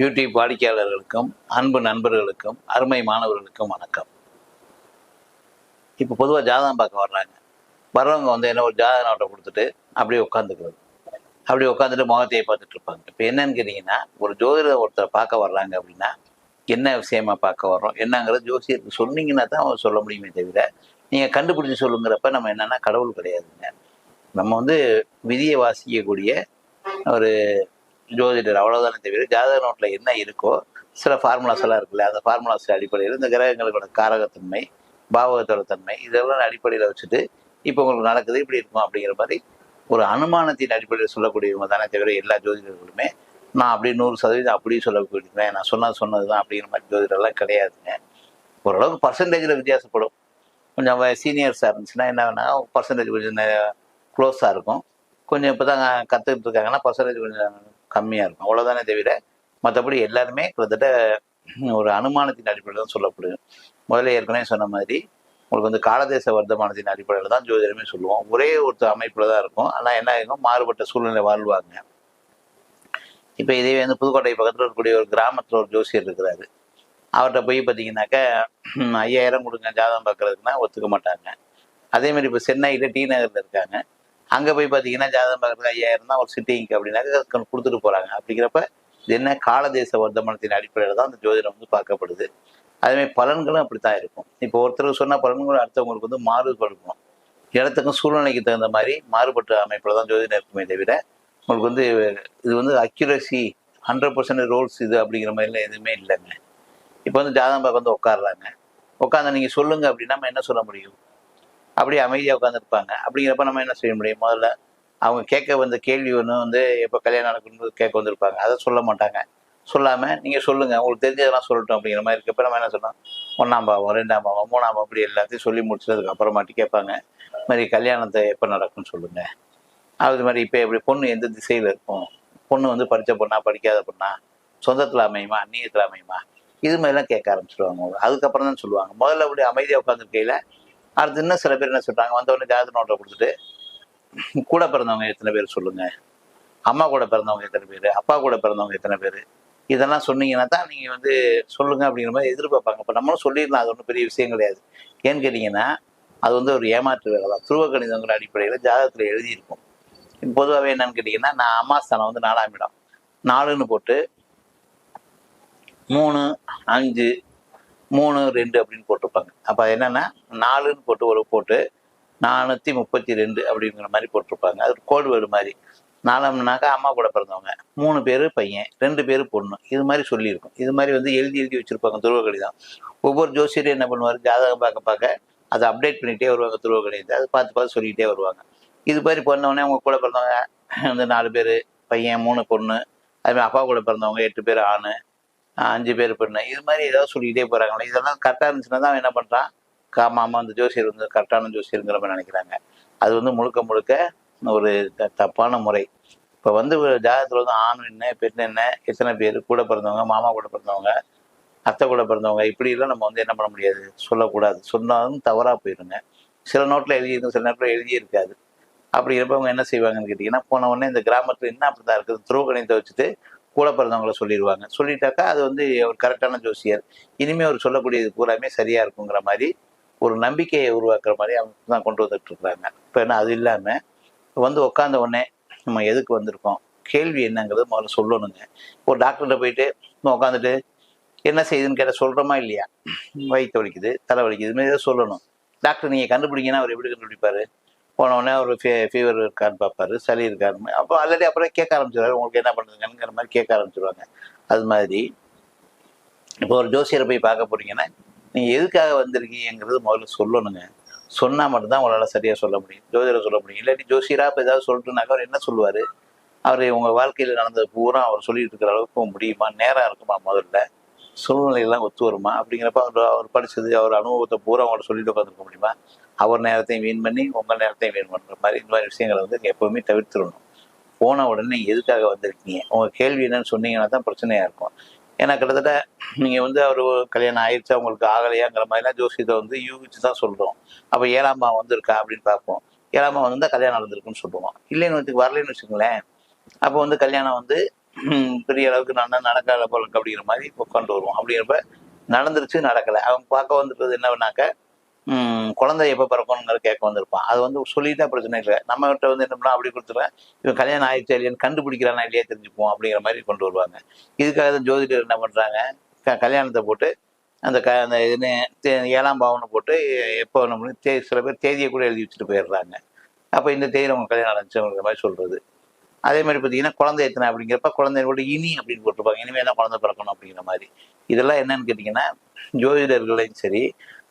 YouTube வாடிக்கையாளர்களுக்கும் அன்பு நண்பர்களுக்கும் அருமை மாணவர்களுக்கும் வணக்கம். இப்போ பொதுவாக ஜாதகம் பார்க்க வர்றாங்க. வர்றவங்க வந்து என்ன ஒரு ஜாதக நோட்டை கொடுத்துட்டு அப்படியே உட்காந்துக்கிறது. அப்படி உட்காந்துட்டு முகத்தையே பார்த்துட்டு இருப்பாங்க. இப்போ என்னன்னு கேட்டிங்கன்னா ஒரு ஜோதிடர் ஒருத்தரை பார்க்க வர்றாங்க அப்படின்னா என்ன விஷயமா பார்க்க வர்றோம்? என்னங்கிறது ஜோசியருக்கு சொன்னீங்கன்னா தான் அவர் சொல்ல முடியுமே தவிர நீங்கள் கண்டுபிடிச்சி சொல்லுங்கிறப்ப நம்ம என்னன்னா கடவுள் கிடையாதுங்க. நம்ம வந்து விதியை வாசிக்கக்கூடிய ஒரு ஜோதிடர் அவ்வளோதானே தவிர ஜாதக நோட்டில் என்ன இருக்கோ சில ஃபார்முலாஸ் எல்லாம் இருக்குல்ல அந்த ஃபார்முலாஸ் அடிப்படையில் இந்த கிரகங்களோட காரகத்தன்மை பாவகத்தோட தன்மை இதெல்லாம் அடிப்படையில் வச்சுட்டு இப்போ உங்களுக்கு நடக்குது இப்படி இருக்கும் அப்படிங்கிற மாதிரி ஒரு அனுமானத்தின் அடிப்படையில் சொல்லக்கூடியவங்க தானே தவிர எல்லா ஜோதிடர்களுமே நான் அப்படி நூறு சதவீதம் அப்படியே சொல்லக்கூடியவேன் நான் சொன்னது சொன்னது தான் அப்படிங்கிற மாதிரி ஜோதிடர்லாம் கிடையாதுங்க. ஓரளவுக்கு பர்சன்டேஜில் வித்தியாசப்படும். கொஞ்சம் சீனியர்ஸாக இருந்துச்சுன்னா என்ன வேணா பர்சன்டேஜ் கொஞ்சம் க்ளோஸாக இருக்கும். கொஞ்சம் இப்போ தான் கற்றுக்கிட்டு இருக்காங்கன்னா பர்சன்டேஜ் கொஞ்சம் கம்மியாக இருக்கும். அவ்வளோதானே தவிர மற்றபடி எல்லாருமே கிட்டத்தட்ட ஒரு அனுமானத்தின் அடிப்படையில் தான் சொல்லப்படுது. முதல்ல ஏற்கனவே சொன்ன மாதிரி உங்களுக்கு வந்து காலதேச வர்த்தமானத்தின் அடிப்படையில் தான் ஜோதிடமே சொல்லுவோம். ஒரே ஒருத்தர் அமைப்பில் தான் இருக்கும். ஆனால் என்ன ஆகும் மாறுபட்ட சூழ்நிலை வாழ்வாங்க. இப்போ இதே வந்து புதுக்கோட்டை பக்கத்தில் இருக்கக்கூடிய ஒரு கிராமத்தில் ஒரு ஜோசியர் இருக்கிறாரு. அவர்கிட்ட போய் பார்த்தீங்கன்னாக்கா ஐயாயிரம் கொடுங்க ஜாதகம் பார்க்குறதுக்குன்னா ஒத்துக்க மாட்டாங்க. அதே மாதிரி இப்போ சென்னையில் டி நகரில் இருக்காங்க. அங்கே போய் பார்த்தீங்கன்னா ஜாதகம் பார்க்குறது ஐயாயிரம் தான் ஒரு சிட்டிங்க்கு அப்படின்னாக்க கொடுத்துட்டு போகிறாங்க அப்படிங்கிறப்ப இது என்ன காலதேச வர்த்தமானத்தின் அடிப்படையில் தான் அந்த ஜோதிடம் வந்து பார்க்கப்படுது. அதேமாதிரி பலன்களும் அப்படி தான் இருக்கும். இப்போ ஒருத்தருக்கு சொன்ன பலன்களும் அடுத்தவங்களுக்கு வந்து மாறுபடுக்கணும் இடத்துக்கும் சூழ்நிலைக்கு தகுந்த மாதிரி மாறுபட்ட அமைப்பில் தான் ஜோதிடம் இருக்குமே தவிர உங்களுக்கு வந்து இது வந்து அக்யூரசி ஹண்ட்ரட் பர்சன்ட் ரோல்ஸ் இது அப்படிங்கிற மாதிரிலாம் எதுவுமே இல்லைங்க. இப்போ வந்து ஜாதகம் பார்க்க வந்து உட்காடுறாங்க உட்காந்து நீங்கள் சொல்லுங்க அப்படின்னா நம்ம என்ன சொல்ல முடியும்? அப்படியே அமைதியாக உட்காந்துருப்பாங்க அப்படிங்கிறப்ப நம்ம என்ன செய்ய முடியும்? முதல்ல அவங்க கேட்க வந்த கேள்வி ஒன்று வந்து எப்போ கல்யாணம் நடக்கணும்னு கேட்க வந்திருப்பாங்க. அதை சொல்ல மாட்டாங்க. சொல்லாமல் நீங்கள் சொல்லுங்கள் உங்களுக்கு தெரிஞ்சதெல்லாம் சொல்லட்டும். அப்படிங்கிற மாதிரி இருக்கப்போ நம்ம என்ன சொன்னோம் ஒன்றாம் பாவம் ரெண்டாம் பாவம் மூணாம் பாவம் அப்படி எல்லாத்தையும் சொல்லி முடிச்சதுக்கு அப்புறமாட்டி கேட்பாங்க. இது மாதிரி கல்யாணத்தை எப்போ நடக்கும்னு சொல்லுங்கள் அது மாதிரி இப்போ எப்படி பொண்ணு எந்த திசையில் இருக்கும்? பொண்ணு வந்து படித்த பொண்ணா படிக்காத பொண்ணா? சொந்தத்தில் அமையுமா? அந்நியத்தில் அமையுமா? இது மாதிரிலாம் கேட்க ஆரம்பிச்சிருவாங்க. அதுக்கப்புறம் தான் சொல்லுவாங்க. முதல்ல அப்படி அமைதியாக உட்காந்துருக்கையில் அடுத்து இன்னும் சில பேர் என்ன சொல்கிறாங்க வந்தவொடனே ஜாதக நோட்டை கொடுத்துட்டு கூட பிறந்தவங்க எத்தனை பேர் சொல்லுங்கள் அம்மா கூட பிறந்தவங்க எத்தனை பேர்? அப்பா கூட பிறந்தவங்க எத்தனை பேர்? இதெல்லாம் சொன்னீங்கன்னா தான் நீங்கள் வந்து சொல்லுங்கள் அப்படிங்கிற மாதிரி எதிர்பார்ப்பாங்க. இப்போ நம்மளும் சொல்லிடலாம் அது ஒன்றும் பெரிய விஷயம் கிடையாது. ஏன்னு கேட்டிங்கன்னா அது வந்து ஒரு ஏமாற்று வேலை தான். துருவ கணிதங்கிற அடிப்படையில் ஜாதகத்தில் எழுதியிருக்கும். பொதுவாகவே என்னன்னு கேட்டிங்கன்னா நான் அம்மா ஸ்தானம் வந்து நாலாம் இடம். நாலுன்னு போட்டு மூணு அஞ்சு மூணு ரெண்டு அப்படின்னு போட்டிருப்பாங்க. அப்போ அது என்னென்னா நாலுன்னு போட்டு ஒரு போட்டு நானூற்றி முப்பத்தி ரெண்டு அப்படிங்கிற மாதிரி போட்டிருப்பாங்க. அது கோடு வேர்டு மாதிரி. நாலாம்னாக்கா அம்மா கூட பிறந்தவங்க. மூணு பேர் பையன் ரெண்டு பேர் பொண்ணு. இது மாதிரி சொல்லியிருக்கும். இது மாதிரி வந்து எழுதி எழுதி வச்சுருப்பாங்க துருவ கணிதம் ஒவ்வொரு ஜோசியரும் என்ன பண்ணுவார்? ஜாதகம் பார்க்க பார்க்க அதை அப்டேட் பண்ணிகிட்டே வருவாங்க துருவ கணிதத்தை அதை பார்த்து பார்த்து சொல்லிக்கிட்டே வருவாங்க. இது மாதிரி பிறந்தவொடனே அவங்க கூட பிறந்தவங்க வந்து நாலு பேர் பையன் மூணு பொண்ணு. அதுமாதிரி அப்பா கூட பிறந்தவங்க எட்டு பேர் ஆண். அஞ்சு பேர் பெண்ணு இது மாதிரி ஏதாவது சொல்லிக்கிட்டே போகிறாங்களே இதெல்லாம் கரெக்டாக இருந்துச்சுன்னா தான் என்ன பண்ணுறான் காமாமா அந்த ஜோசியர் வந்து கரெக்டான ஜோசியருங்கிற மாதிரி நினைக்கிறாங்க. அது வந்து முழுக்க முழுக்க ஒரு த- தப்பான முறை. இப்போ வந்து ஒரு ஜாதகத்தில் வந்து ஆண் என்ன பெண் என்ன எத்தனை பேர் கூட பிறந்தவங்க மாமா கூட பிறந்தவங்க அத்தை கூட பிறந்தவங்க இப்படிலாம் நம்ம வந்து என்ன பண்ண முடியாது? சொல்லக்கூடாது. சொன்னாலும் தவறாக போயிடுங்க சில நோட்டில் எழுதியிருக்கும் சில நேரத்தில் எழுதியிருக்காது. அப்படி அவங்க என்ன செய்வாங்கன்னு கேட்டிங்கன்னா போன உடனே இந்த கிராமத்தில் என்ன அப்படி தான் இருக்குது. துருவகணித்தை வச்சுட்டு கூட பிறந்தவங்கள சொல்லிடுவாங்க சொல்லிட்டாக்கா அது வந்து ஒரு கரெக்டான ஜோசியர். இனிமேல் அவர் சொல்லக்கூடியது பூராமே சரியாக இருக்குங்கிற மாதிரி ஒரு நம்பிக்கையை உருவாக்குற மாதிரி அவங்க தான் கொண்டு வந்துட்டு இருக்கிறாங்க இப்போ என்ன அது இல்லாமல் வந்து உட்காந்த உடனே நம்ம எதுக்கு வந்திருக்கோம்? கேள்வி என்னங்கிறது முதல்ல சொல்லணுங்க. ஒரு டாக்டர்கிட்ட போயிட்டு உட்காந்துட்டு என்ன செய்யுதுன்னு கேட்டால் சொல்கிறோமா இல்லையா? வயிற்று வலிக்குது தலை வலிக்குது இதுமாரி ஏதோ சொல்லணும். டாக்டர் நீங்கள் கண்டுபிடிங்கன்னா அவர் எப்படி கண்டுபிடிப்பாரு? போன உடனே ஒரு ஃபீ ஃபீவர் இருக்கான்னு பார்ப்பாரு சளி இருக்கான்னு அப்போ ஆல்ரெடி அப்புறம் கேட்க ஆரம்பிச்சிருவாரு. உங்களுக்கு என்ன பண்ணுறதுங்கிற மாதிரி கேட்க ஆரம்பிச்சிருவாங்க. அது மாதிரி. இப்போ ஒரு ஜோசியரை போய் பார்க்க போறீங்கன்னா நீங்கள் எதுக்காக வந்திருக்கீங்கிறது முதல்ல சொல்லணுங்க. சொன்னால் மட்டும்தான் உங்களால் சரியாக சொல்ல முடியும். ஜோதிடர் சொல்ல முடியும். இல்லாட்டி ஜோசியராக இப்போ ஏதாவது சொல்லிட்டுனாக்கா அவர் என்ன சொல்லுவார்? அவர் உங்கள் வாழ்க்கையில் நடந்தது பூரா அவர் சொல்லிட்டு இருக்கிற அளவுக்கு முடியுமா? நேரம் இருக்குமா முதல்ல? சூழ்நிலையெல்லாம் ஒத்து வருமா? அப்படிங்கிறப்ப அவர் அவர் படிச்சது அவர் அனுபவத்தை பூரா அவங்கள்ட்ட சொல்லிட்டு உட்காந்துருக்க முடியுமா? அவர் நேரத்தையும் வீண் பண்ணி உங்கள் நேரத்தையும் வீண் பண்ணுற மாதிரி இந்த மாதிரி விஷயங்களை வந்து நீங்கள் எப்போவுமே தவிர்த்துடணும். போன உடனே எதுக்காக வந்திருக்கீங்க? உங்கள் கேள்வி என்னன்னு சொன்னீங்கன்னா தான் பிரச்சனையாக இருக்கும். ஏன்னா கிட்டத்தட்ட நீங்கள் வந்து அவர் கல்யாணம் ஆயிடுச்சா உங்களுக்கு ஆகலையாங்கிற மாதிரிலாம் ஜோசியத்தை வந்து யூகிச்சு தான் சொல்கிறோம் அப்போ ஏழாம் பாவம் வந்திருக்கா அப்படின்னு பார்ப்போம். ஏழாம் பாவம் வந்தால் கல்யாணம் நடந்திருக்குன்னு சொல்லுவோம். இல்லைன்னு வந்து வரலைன்னு வச்சுங்களேன் அப்போ வந்து கல்யாணம் வந்து பெரிய அளவுக்கு நல்லா நடக்காத போல அப்படிங்கிற மாதிரி கொண்டு வருவோம். அப்படிங்கிறப்ப நடந்துருச்சு நடக்கலை. அவங்க பார்க்க வந்துருக்கிறது என்னன்னாக்க குழந்தை எப்போ பிறக்கணுங்கிற கேட்க வந்திருப்பான். அது வந்து சொல்லிட்டா பிரச்சனை இல்லை நம்ம கிட்ட வந்து என்ன பண்ணா அப்படி கொடுத்துருவேன் இவன் கல்யாணம் ஆயிடுச்சு இல்லையான்னு கண்டுபிடிக்கிறானா இல்லையா தெரிஞ்சுப்போம் அப்படிங்கிற மாதிரி கொண்டு வருவாங்க. இதுக்காக தான் ஜோதிடர் என்ன பண்ணுறாங்க க கல்யாணத்தை போட்டு அந்த க அந்த இதுன்னு ஏழாம் பாவனை போட்டு எப்போ நம்ம தே சில பேர் தேதியை கூட எழுதி வச்சுட்டு போயிடுறாங்க. அப்போ இந்த தேதியில் அவங்க கல்யாணம் நடந்துச்சுங்கிற மாதிரி சொல்கிறது அதே மாதிரி பார்த்தீங்கன்னா குழந்தை எத்தனை அப்படிங்கிறப்ப குழந்தையோட இனி அப்படின்னு போட்டிருப்பாங்க. இனிமேல் தான் குழந்தை பிறக்கணும் அப்படிங்கிற மாதிரி. இதெல்லாம் என்னன்னு கேட்டிங்கன்னா ஜோதிடர்களையும் சரி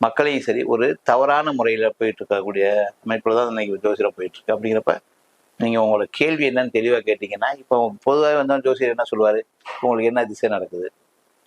மக்களையும் சரி ஒரு தவறான முறையில் போயிட்டு இருக்கக்கூடிய அமைப்பில் தான் இன்னைக்கு ஜோசியர் போயிட்டு இருக்கு அப்படிங்கிறப்ப நீங்கள் உங்களோட கேள்வி என்னன்னு தெளிவாக கேட்டிங்கன்னா இப்போ பொதுவாக வந்தால் ஜோசியர் என்ன சொல்லுவார்? உங்களுக்கு என்ன திசை நடக்குது?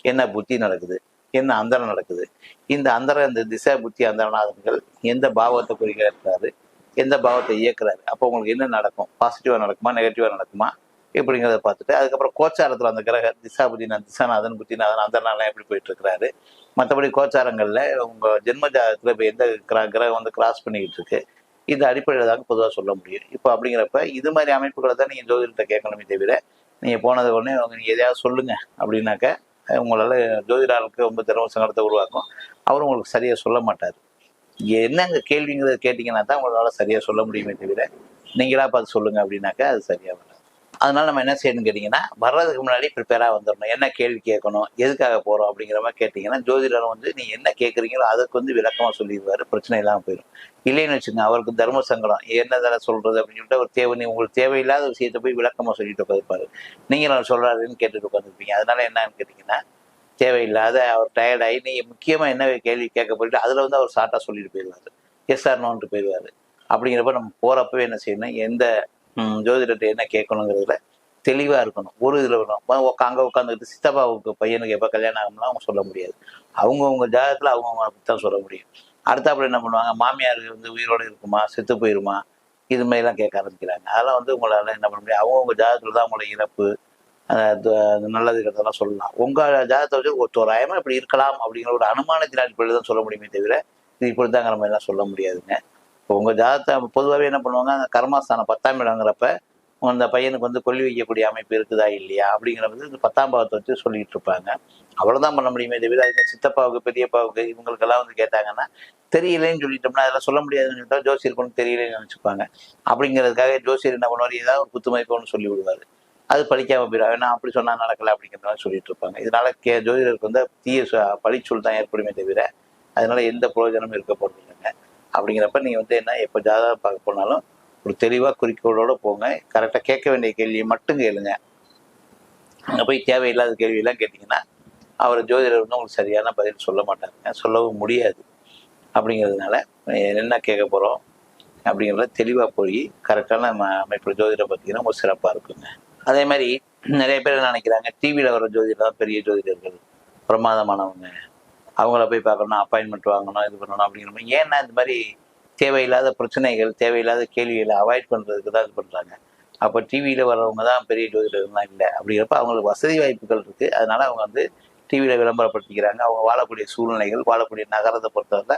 என்ன புத்தி நடக்குது? என்ன அந்தரம் நடக்குது? இந்த அந்தரம் இந்த திசை புத்தி அந்தரநாதன்கள் எந்த பாவத்தை குறிக்கிறாரு எந்த பாவத்தை இயக்குறாரு? அப்போ உங்களுக்கு என்ன நடக்கும்? பாசிட்டிவாக நடக்குமா நெகட்டிவாக நடக்குமா? இப்படிங்கிறத பார்த்துட்டு அதுக்கப்புறம் கோச்சாரத்தில் அந்த கிரக திசா புத்திநாதன் திசாநாதன் புத்திநாதன் அந்த நாளெலாம் எப்படி போயிட்டு இருக்கிறாரு மற்றபடி கோச்சாரங்களில் உங்கள் ஜென்ம ஜாதகத்தில் இப்போ எந்த கிரக கிரகம் வந்து கிராஸ் பண்ணிக்கிட்டு இருக்கு இந்த அடிப்படையில் தாங்க பொதுவாக சொல்ல முடியும். இப்போ அப்படிங்கிறப்ப இது மாதிரி அமைப்புகளை தான் நீங்கள் ஜோதிடத்தை கேட்கணுமே தவிர நீங்கள் போனது உடனே நீங்கள் எதையாவது சொல்லுங்க அப்படின்னாக்க உங்களால் ஜோதிடர்களுக்கு ரொம்ப திறமை சங்கடத்தை உருவாக்கும். அவர் உங்களுக்கு சரியாக சொல்ல மாட்டார். என்னங்க கேள்விங்கிறத கேட்டிங்கன்னா தான் உங்களால் சரியாக சொல்ல முடியுமே தவிர நீங்களாக பார்த்து சொல்லுங்கள் அப்படின்னாக்கா அது சரியாக அதனால நம்ம என்ன செய்யணும்னு கேட்டிங்கன்னா வர்றதுக்கு முன்னாடி ப்ரிப்பேராக வந்துடணும் என்ன கேள்வி கேட்கணும் எதுக்காக போகிறோம் அப்படிங்கிற மாதிரி கேட்டிங்கன்னா ஜோதிடர் வந்து நீ என்ன கேட்குறீங்களோ அதுக்கு வந்து விளக்கமாக சொல்லிடுவார். பிரச்சனை இல்லாமல் போயிடும். இல்லைன்னு வச்சுக்கோங்க அவருக்கு தர்ம சங்கடம். என்ன தானே சொல்கிறது அப்படின்னு சொல்லிட்டு அவர் தேவை நீ உங்களுக்கு தேவையில்லாத விஷயத்தை போய் விளக்கமாக சொல்லிட்டு உட்காந்துருப்பாரு நீங்கள் நான் சொல்கிறாருன்னு கேட்டுட்டு உட்காந்துருப்பீங்க அதனால என்னன்னு கேட்டிங்கன்னா தேவையில்லாத அவர் டயர்டாகி நீங்கள் முக்கியமாக என்ன கேள்வி கேட்க போயிட்டு அதில் வந்து அவர் ஷார்ட்டாக சொல்லிட்டு போயிடுவார். எஸ் ஆர் நோன்ட்டு போயிடுவார். அப்படிங்கிறப்ப நம்ம போகிறப்பவே என்ன செய்யணும் எந்த ஜோதிடத்தை என்ன கேட்கணுங்கிறதுல தெளிவாக இருக்கணும். ஒரு இதில் வேணும் அங்கே உட்காந்துக்கிட்டு சித்தப்பாவுக்கு பையனுக்கு எப்போ கல்யாணம் ஆகும்னா அவங்க சொல்ல முடியாது. அவங்கவுங்க ஜாதகத்தில் அவங்கவுங்க அப்படி தான் சொல்ல முடியும். அடுத்தாப்புல என்ன பண்ணுவாங்க? மாமியாருக்கு வந்து உயிரோடு இருக்குமா? செத்து போயிருமா? இது மாதிரிலாம் கேட்க ஆரம்பிக்கிறாங்க. அதெல்லாம் வந்து உங்களால் என்ன பண்ண முடியும் அவங்கவுங்க ஜாதகத்தில் தான் உங்களோட இறப்பு. நல்லது கெட்டதெல்லாம் சொல்லலாம். உங்கள் ஜாதகத்தை வச்சு தோராயமாக இப்படி இருக்கலாம் அப்படிங்கிற ஒரு அனுமானத்தின் அடிப்படையில் தான் சொல்ல முடியுமே தவிர இது இப்படி தாங்கிற மாதிரிலாம் சொல்ல முடியாதுங்க. இப்போ உங்கள் ஜாதகத்தை பொதுவாகவே என்ன பண்ணுவாங்க? அந்த கர்மாஸ்தானம் பத்தாம் இடங்கிறப்ப அந்த பையனுக்கு வந்து கொல்லி வைக்கக்கூடிய அமைப்பு இருக்குதா இல்லையா? அப்படிங்கிற வந்து இந்த பத்தாம் பாவத்தை வச்சு சொல்லிட்டு இருப்பாங்க. அவ்வளோதான் பண்ண முடியுமே தவிர அதுக்கு சித்தப்பாவுக்கு பெரியப்பாவுக்கு இவங்களுக்கெல்லாம் வந்து கேட்டாங்கன்னா தெரியலேன்னு சொல்லிட்டோம்னா அதெல்லாம் சொல்ல முடியாதுன்னு சொல்லிட்டா ஜோசியர் கொண்டு தெரியலன்னு நினச்சிப்பாங்க. அப்படிங்கிறதுக்காக ஜோசியர் என்ன பண்ணுவார்? ஏதாவது ஒரு குத்துமதிப்போன்னு சொல்லி விடுவார். அது படிக்காம போயிடும். ஏன்னா அப்படி சொன்னால் நடக்கல அப்படிங்கிற மாதிரி சொல்லிட்டு இருப்பாங்க. இதனால கே ஜோதிடருக்கு வந்து தீய சு- பழிச்சொல் தான் ஏற்படுமே தவிர அதனால எந்த பிரயோஜனமும் இருக்க போகிறது இல்லைங்க அப்படிங்கிறப்ப நீங்கள் வந்து என்ன எப்போ ஜாதகம் பார்க்க போனாலும் ஒரு தெளிவாக குறிக்கோளோட போங்க. கரெக்டாக கேட்க வேண்டிய கேள்வியை மட்டும் கேளுங்க. அங்கே போய் தேவையில்லாத கேள்வியெல்லாம் கேட்டிங்கன்னா அவர் ஜோதிடர் வந்து உங்களுக்கு சரியான பதில் சொல்ல மாட்டாங்க சொல்லவும் முடியாது. அப்படிங்கிறதுனால என்ன கேட்க போகிறோம் அப்படிங்கிறத தெளிவாக போய் கரெக்டான நம்ம அமைப்பில் ஜோதிடம் பார்த்தீங்கன்னா ரொம்ப சிறப்பாக இருக்குங்க. அதே மாதிரி நிறைய பேர் நினைக்கிறாங்க டிவியில் வர ஜோதிடர் தான் பெரிய ஜோதிடர்கள் பிரமாதமானவங்க. அவங்கள போய் பார்க்கணும் அப்பாயின்மெண்ட் வாங்கணும் இது பண்ணணும் அப்படிங்கிற மாதிரி. ஏன்னா இந்த மாதிரி தேவையில்லாத பிரச்சனைகள் தேவையில்லாத கேள்விகளை அவாய்ட் பண்ணுறதுக்கு தான் இது பண்ணுறாங்க அப்போ டிவியில் வர்றவங்க தான் பெரிய ஜோதிடர்கள்லாம் இல்லை. அப்படிங்கிறப்ப அவங்களுக்கு வசதி வாய்ப்புகள் இருக்குது அதனால் அவங்க வந்து டிவியில் விளம்பரப்படுத்திக்கிறாங்க. அவங்க வாழக்கூடிய சூழ்நிலைகள் வாழக்கூடிய நகரத்தை பொறுத்தவரை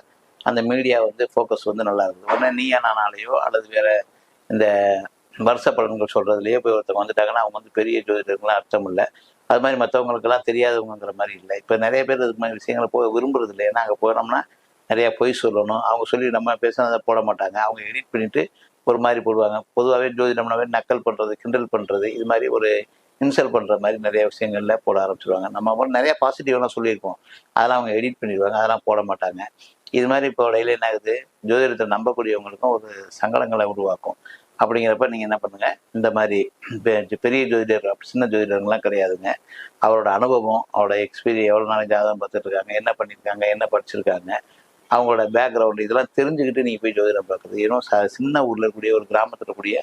அந்த மீடியா வந்து ஃபோக்கஸ் வந்து நல்லா இருக்குது. உடனே நீயா நானாலேயோ அல்லது வேற இந்த வருஷ பலன்கள் சொல்றதுலயே போய் ஒருத்தவங்க வந்துட்டாங்கன்னா அவங்க வந்து பெரிய ஜோதிடர்கள்லாம் அர்த்தம் இல்லை. அது மாதிரி மற்றவங்களுக்கெல்லாம் தெரியாதவங்கிற மாதிரி இல்லை. இப்போ நிறைய பேர் இது மாதிரி விஷயங்களை போய் விரும்புறது இல்லை. ஏன்னா அங்கே போனோம்னா நிறைய பொய் சொல்லணும். அவங்க சொல்லி நம்ம பேசுனதை போட மாட்டாங்க. அவங்க எடிட் பண்ணிட்டு ஒரு மாதிரி போடுவாங்க. பொதுவாகவே ஜோதிடம்னாவே நக்கல் பண்ணுறது கிண்டல் பண்ணுறது இது மாதிரி ஒரு இன்சல்ட் பண்ணுற மாதிரி நிறைய விஷயங்கள்ல போட ஆரம்பிச்சிருவாங்க. நம்ம கூட நிறைய பாசிட்டிவ்லாம் சொல்லியிருக்கோம். அதெல்லாம் அவங்க எடிட் பண்ணிடுவாங்க. அதெல்லாம் போட மாட்டாங்க. இது மாதிரி இப்போ இடையில என்ன ஆகுது? ஜோதிடத்தை நம்பக்கூடியவங்களுக்கும் ஒரு சங்கடங்களை உருவாக்கும். அப்படிங்கிறப்ப நீங்கள் என்ன பண்ணுங்கள் இந்த மாதிரி பெ- பெரிய ஜோதிடர் சின்ன ஜோதிடர்கள்லாம் கிடையாதுங்க. அவரோட அனுபவம் அவரோட எக்ஸ்பீரியன் எவ்வளோ நாள் ஜாதகம் பார்த்துட்ருக்காங்க என்ன பண்ணியிருக்காங்க என்ன படிச்சிருக்காங்க அவங்களோட பேக்ரவுண்ட் இதெல்லாம் தெரிஞ்சுக்கிட்டு நீங்கள் போய் ஜோதிடம் பார்க்குறது. ஏன்னா ச சின்ன ஊரில் இருக்கக்கூடிய ஒரு கிராமத்தில் இருக்கக்கூடிய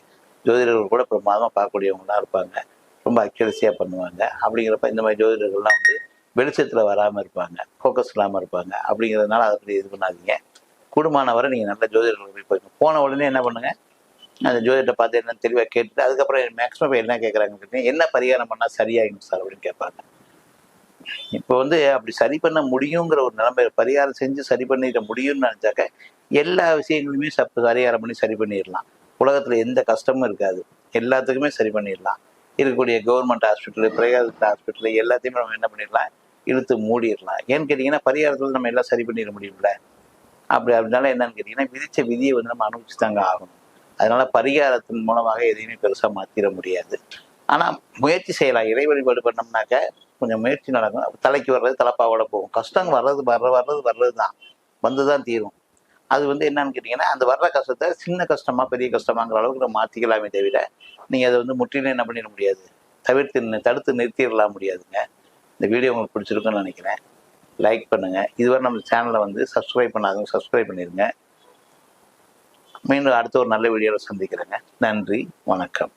ஜோதிடர்கள் கூட பிரமாதமாக பார்க்கக்கூடியவங்களாம் இருப்பாங்க. ரொம்ப அக்யூரஸியாக பண்ணுவாங்க. அப்படிங்கிறப்ப இந்த மாதிரி ஜோதிடர்கள்லாம் வந்து வெளிச்சத்தில் வராமல் இருப்பாங்க ஃபோக்கஸ் இல்லாமல் இருப்பாங்க. அப்படிங்கிறதுனால அதை பற்றி இது பண்ணாதீங்க. கூடுமானவரை நீங்கள் நல்ல ஜோதிடர்கள் போய் பாருங்க போன உடனே என்ன பண்ணுங்கள் அந்த ஜோதிடத்தை பார்த்து என்ன தெளிவாக கேட்டுட்டு அதுக்கப்புறம் மேக்ஸிமம் என்ன கேட்குறாங்க என்ன பரிகாரம் பண்ணால் சரியாகும் சார் அப்படின்னு கேட்பாங்க. இப்போ வந்து அப்படி சரி பண்ண முடியுங்கிற ஒரு நிலைமை பரிகாரம் செஞ்சு சரி பண்ணிட முடியும்னு நினச்சாக்க எல்லா விஷயங்களுமே சப் பரிகாரம் பண்ணி சரி பண்ணிடலாம். உலகத்தில் எந்த கஷ்டமும் இருக்காது. எல்லாத்துக்குமே சரி பண்ணிடலாம். இருக்கக்கூடிய கவர்மெண்ட் ஹாஸ்பிட்டலு பிரைவேட் ஹாஸ்பிட்டலு எல்லாத்தையுமே நம்ம என்ன பண்ணிடலாம்? இழுத்து மூடிடலாம். ஏன்னு கேட்டிங்கன்னா பரிகாரத்தில் நம்ம எல்லாம் சரி பண்ணிட முடியும்ல. அப்படி அப்படினால என்னன்னு கேட்டிங்கன்னா விதித்த விதியை வந்து நம்ம அனுபவிச்சு தாங்க ஆகணும். அதனால பரிகாரத்தின் மூலமாக எதையுமே பெருசாக மாற்றிட முடியாது. ஆனால் முயற்சி செய்யலாம். இறை வழிபாடு பண்ணோம்னாக்க கொஞ்சம் முயற்சி நடக்கும். தலைக்கு வர்றது தலைப்பாவோட போகும். கஷ்டம் வர்றது வர்ற வர்றது வர்றது தான் வந்து தான் தீரும். அது வந்து என்னன்னு கேட்டிங்கன்னா அந்த வர்ற கஷ்டத்தை சின்ன கஷ்டமா பெரிய கஷ்டமாங்கிற அளவுக்கு நம்ம மாற்றிக்கலாமே தவிர நீங்கள் அதை வந்து முற்றிலும் என்ன பண்ணிட முடியாது. தவிர்த்து தடுத்து நிறுத்திடலாம் முடியாதுங்க. இந்த வீடியோ உங்களுக்கு பிடிச்சிருக்குன்னு நினைக்கிறேன். லைக் பண்ணுங்கள் இதுவரை நம்ம சேனலை வந்து சப்ஸ்கிரைப் பண்ணாதவங்க சப்ஸ்கிரைப் பண்ணிடுங்க மீண்டும் அடுத்த ஒரு நல்ல வீடியோவில் சந்திக்கிறேங்க. நன்றி வணக்கம்.